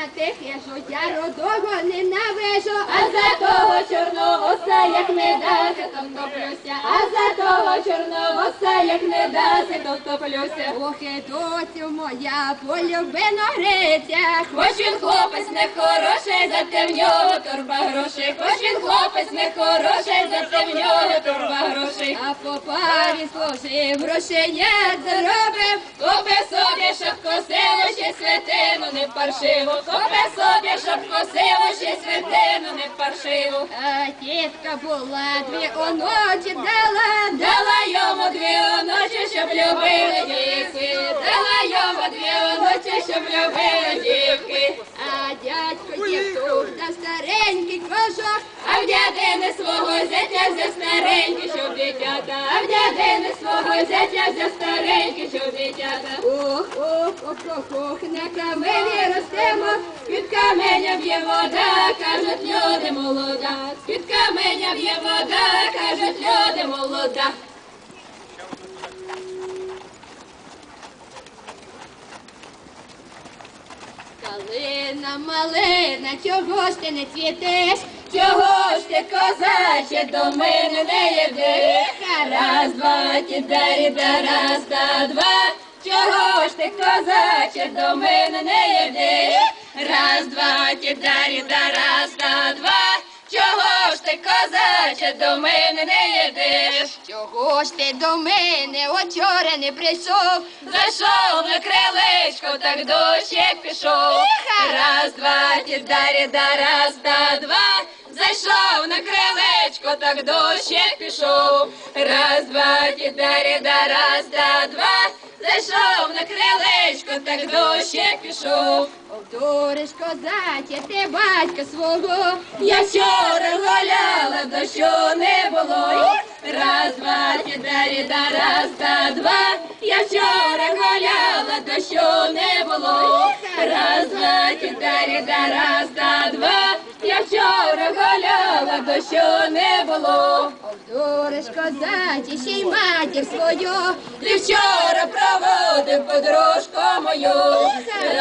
ματέφια ζωγιά ροντόγονε ναι, να βρέσω. Αν чорновоса, як не даси, то втоплюся, а за того чорновоса, як не даси, то втоплюся. Ох, і доцю моя полюбина гриця, хоч він хлопець не хороший, зате в нього торба грошей, хоч він хлопець не хороший, зате в нього торба грошей. А по парі служив, грошей я заробив, купи собі, щоб косило ще святину не паршиво, купи собі, щоб косило ще святину не паршиву. А тітка була дві оночі дала, дала йому дві оночі, щоб любили дівки, дала йому дві оночі, щоб любили дівки. А дядько дівку та старенький кожок, а в дядини свого зятя дитята, в свого зятя взяв старенький, щоб дитята. Ох, ох, ох, ох, ох, на камені ростемо, під каменя б'є вода, кажуть люди молода, під каменя б'є вода, кажуть люди молода. Калина малина, чого ж ти не цвітеш? Чого ж ти, козаче, до мене не йдеш? Раз, два, ті дарі, да раз, да два. Чого ж ти, козаче, до мене не йдеш? Раз, два, ті дарі, да раз, да два. Чого ж ти, козаче, до мене не йдеш? Чого ж ти до мене очора не прийшов? Зайшов на крилечко, так дощ як пішов. Раз, два, ті дарі, да раз, да два. Зайшов на крилечко, так дощ як пішов. Раз, два, ті да раз, да два. Зайшов на крилечко, так дощ як пішов. Обдуриш козаче, ти батька свого. Я вчора гуляла, дощу не було. Раз, два, ті да раз, да два. Я вчора гуляла, дощу не було. Раз, два, ті дарі, да раз, да гуляла, дощу не було. Обдуриш заті ще й матір свою. і вчора проводив подружку мою.